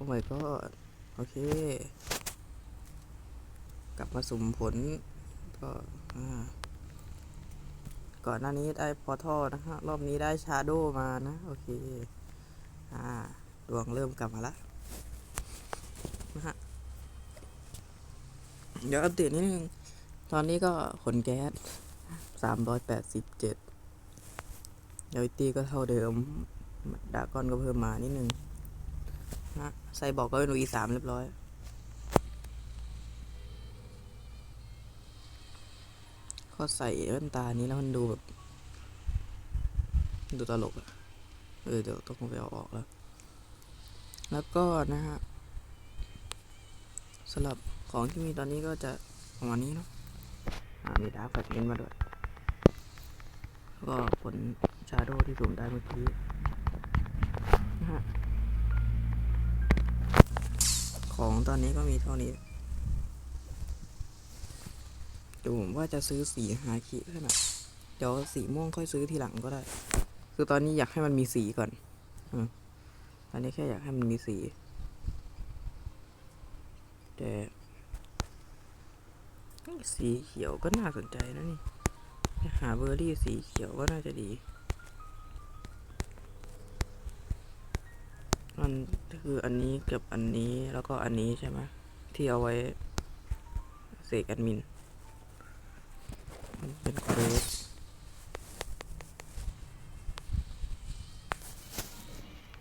อ้ my god โอเค กลับมาสุ่มผลก็อ่าก่อนหน้านี้ได้พอท่อนะฮะรอบนี้ได้ชาโดมานะ โอเค อ่า ดวงเริ่มกลับมาละนะฮะเดี๋ยวอัปเดตนิดนึง ตอนนี้ก็ขนแก๊สสามร้อยแปดสิบเจ็ดยาวิตี้ก็เท่าเดิมดากอนก็เพิ่มมานิดนึง นะไซบอกก็เป็น V สามเรียบร้อย ก็ใส่แว่นตานี้แล้วมันดูแบบ ดูตลกอะเออเดี๋ยวต้องไปเอาออกแล้ว แล้วก็นะฮะสำหรับของที่มีตอนนี้ก็จะประมาณนี้เนาะมีดาร์กแฟลชเมนมาด้วย ก็ผลชาโดที่สุ่มได้เมื่อกี้ ของตอนนี้ก็มีเท่านี้ดี๋ยวผมว่าจะซื้อสีฮาคิขึ้นอะเดี๋ยวสีม่วงค่อยซื้อทีหลังก็ได้ คือตอนนี้อยากให้มันมีสีก่อนอตอนนี้แค่อยากให้มันมีสี แต่สีเขียวก็น่าสนใจนะนี่ หาเบอร์รี่สีเขียวก็น่าจะดี มันคืออันนี้กับอันนี้แล้วก็อันนี้ใช่ไหมที่เอาไว้เสกแอดมิน มันเป็นเควส